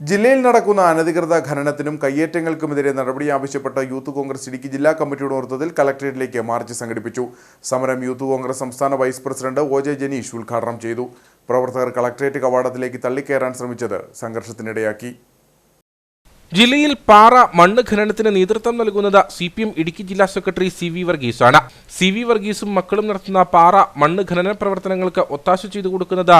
ജില്ലയിൽ നടക്കുന്ന അനധികൃത ഖനനത്തിനും കയ്യേറ്റങ്ങൾക്കുമെതിരെ നടപടി ആവശ്യപ്പെട്ട് യൂത്ത് കോൺഗ്രസ് ഇടുക്കി ജില്ലാ കമ്മിറ്റിയുടെ നേതൃത്വത്തിൽ കലക്ടറേറ്റിലേക്ക് മാർച്ച് സംഘടിപ്പിച്ചു. സമരം യൂത്ത് കോൺഗ്രസ് സംസ്ഥാന vice president O J Janeesh ഉദ്ഘാടനം ചെയ്തു. പ്രവർത്തകർ കളക്ടറേറ്റ് കവാടത്തിലേക്ക് തള്ളിക്കയറാൻ ശ്രമിച്ചത് സംഘർഷത്തിനിടയാക്കി. ജില്ലയിൽ പാറ മണ്ണ് ഖനനത്തിന് നേതൃത്വം നൽകുന്നത് സി പി എം ഇടുക്കി ജില്ലാ സെക്രട്ടറി സി വി വർഗീസാണ്. സി വി വർഗീസും മക്കളും നടത്തുന്ന പാറ മണ്ണ് ഖനന പ്രവർത്തനങ്ങൾക്ക് ഒത്താശ ചെയ്തു കൊടുക്കുന്നത്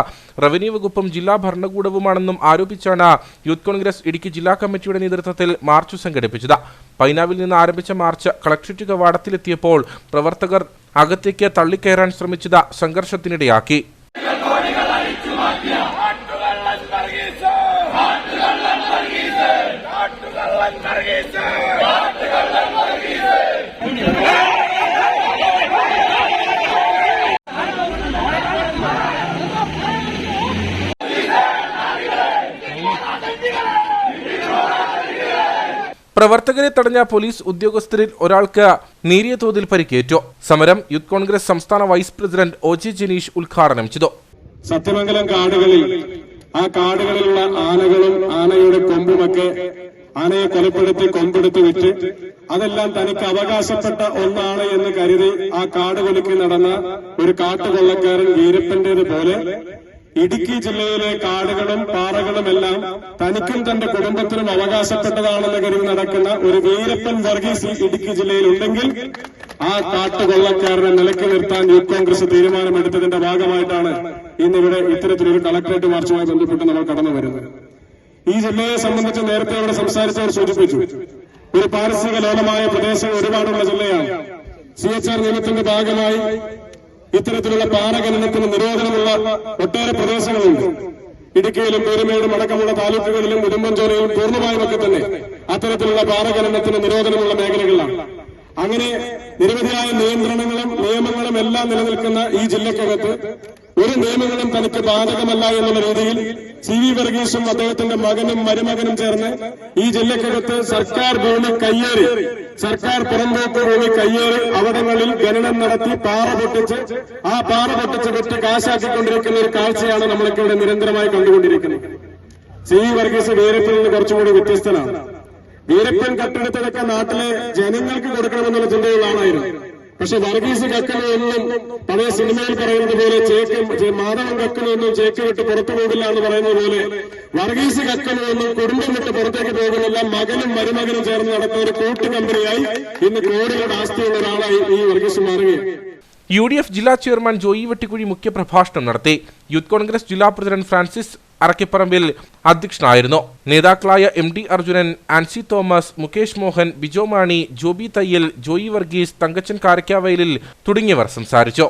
റവന്യൂ വകുപ്പും ജില്ലാ ഭരണകൂടവുമാണെന്നും ആരോപിച്ചാണ് യൂത്ത് കോൺഗ്രസ് ഇടുക്കി ജില്ലാ കമ്മിറ്റിയുടെ നേതൃത്വത്തിൽ മാർച്ച് സംഘടിപ്പിച്ചത്. പൈനാവിൽ നിന്ന് ആരംഭിച്ച മാർച്ച് കളക്ട്രേറ്റ് കവാടത്തിലെത്തിയപ്പോൾ പ്രവർത്തകർ അകത്തേക്ക് തള്ളിക്കയറാൻ ശ്രമിച്ചത് സംഘർഷത്തിനിടയാക്കി കാട്ടുകള്ളൻ വർഗീസ് കാട്ടുകള്ളൻ വർഗീസ് കാട്ടുകള്ളൻ നർഗീസ് പ്രവർത്തകരെ തടഞ്ഞ പോലീസ് ഉദ്യോഗസ്ഥരിൽ ഒരാൾക്ക് നേരിയ തോതിൽ പരിക്കേറ്റു. സമരം യൂത്ത് കോൺഗ്രസ് സംസ്ഥാന vice president O G Janeesh ഉദ്ഘാടനം ചെയ്തു. സത്യമംഗലം കാടുകളിൽ ആ കാടുകളിലുള്ള ആനകളും ആനയുടെ കൊമ്പുമൊക്കെ ആനയെ കൊലപ്പെടുത്തി കൊമ്പെടുത്ത് വിറ്റ് അതെല്ലാം തനിക്ക് അവകാശപ്പെട്ട ഒന്നാണ് എന്ന് കരുതി ആ കാട് കൊലുക്കി നടന്ന ഒരു കാട്ടുകൊള്ളക്കാരൻ വീരപ്പന്റേത് പോലെ ഇടുക്കി ജില്ലയിലെ കാടുകളും പാറകളും എല്ലാം തനിക്കും തന്റെ കുടുംബത്തിനും അവകാശപ്പെട്ടതാണെന്ന് കരുതി നടക്കുന്ന ഒരു വീരപ്പൻ വർഗീസ് ഇടുക്കി ജില്ലയിൽ ഉണ്ടെങ്കിൽ ആ കാട്ടുകൊള്ളക്കാരനെ നിലയ്ക്ക് നിർത്താൻ യൂത്ത് കോൺഗ്രസ് തീരുമാനമെടുത്തതിന്റെ ഭാഗമായിട്ടാണ് ഇന്നിവിടെ ഇത്തരത്തിലൊരു കളക്ടറേറ്റ് മാർച്ചുമായി ബന്ധപ്പെട്ട് നമ്മൾ കടന്നു വരുന്നത്. ഈ ജില്ലയെ സംബന്ധിച്ച് നേരത്തെ അവിടെ സംസാരിച്ചവർ സൂചിപ്പിച്ചു. ഒരു പാരിസ്ഥിതിക ലോലമായ പ്രദേശം ഒരുപാടുള്ള ജില്ലയാണ്. സി എച്ച് ആർ നിയമത്തിന്റെ ഭാഗമായി ഇത്തരത്തിലുള്ള പാറഖനനത്തിന് നിരോധനമുള്ള ഒട്ടേറെ പ്രദേശങ്ങളുണ്ട്. ഇടുക്കിയിലും പേരുമേടും അടക്കമുള്ള താലൂക്കുകളിലും ഉടുമ്പൻചോലയിലും പൂർണമായും ഒക്കെ തന്നെ അത്തരത്തിലുള്ള പാറഖനനത്തിന് നിരോധനമുള്ള മേഖലകളാണ്. അങ്ങനെ നിരവധിയായ നിയന്ത്രണങ്ങളും നിയമങ്ങളും എല്ലാം നിലനിൽക്കുന്ന ഈ ജില്ലക്കകത്ത് ഒരു നിയമങ്ങളും തനിക്ക് ബാധകമല്ല എന്നുള്ള രീതിയിൽ സി വി വർഗീസും അദ്ദേഹത്തിന്റെ മകനും മരുമകനും ചേർന്ന് ഈ ജില്ലക്കകത്ത് സർക്കാർ ഭൂമി കയ്യേറി സർക്കാർ പുറമ്പോക്ക് ഭൂമി കയ്യേറി അവിടങ്ങളിൽ ഖനനം നടത്തി പാറ പൊട്ടിച്ച് ആ പാറ പൊട്ടിച്ച് വിറ്റ് കാശാക്കിക്കൊണ്ടിരിക്കുന്ന ഒരു കാഴ്ചയാണ് നമ്മളൊക്കെ ഇവിടെ നിരന്തരമായി കണ്ടുകൊണ്ടിരിക്കുന്നത്. സി വി വർഗീസ് വീരപ്പിൽ നിന്ന് കുറച്ചുകൂടി വ്യത്യസ്തനാണ്. വീരപ്പൻ കട്ടെടുത്തതൊക്കെ നാട്ടിലെ ജനങ്ങൾക്ക് കൊടുക്കണമെന്നുള്ള ചിന്തയുള്ള ആളായിരുന്നു. പക്ഷെ വർഗീസ് കക്കനൊന്നും പഴയ സിനിമയിൽ പറയുന്നത് പോലെ ചേക്ക് മാധവൻ കക്കനൊന്നും ചേക്ക് വിട്ട് പുറത്തു പോകില്ല എന്ന് പറയുന്നത് പോലെ വർഗീസ് കക്കനൊന്നും കുടുംബം വിട്ട് പുറത്തേക്ക് പോകുന്നില്ല. മകനും മരുമകനും ചേർന്ന് നടക്കുന്ന ഒരു കൂട്ടു കമ്പനിയായി ഇന്ന് കോടികളുടെ ആസ്തിയുള്ള ഒരാളായി ഈ വർഗീസ് മാറുകയാണ്. യു ഡി എഫ് ജില്ലാ ചെയർമാൻ ജോയി വെട്ടിക്കുഴി മുഖ്യപ്രഭാഷണം നടത്തി. യൂത്ത് കോൺഗ്രസ് ജില്ലാ പ്രസിഡന്റ് ഫ്രാൻസിസ് അറക്കിപ്പറമ്പിൽ അധ്യക്ഷനായിരുന്നു. നേതാക്കളായ എം ഡി അർജുനൻ ആൻസി തോമസ് മുകേഷ് മോഹൻ ബിജോ മാണി ജോബി തയ്യൽ ജോയി വർഗീസ് തങ്കച്ചൻ കാരക്കാവയലിൽ തുടങ്ങിയവർ സംസാരിച്ചു.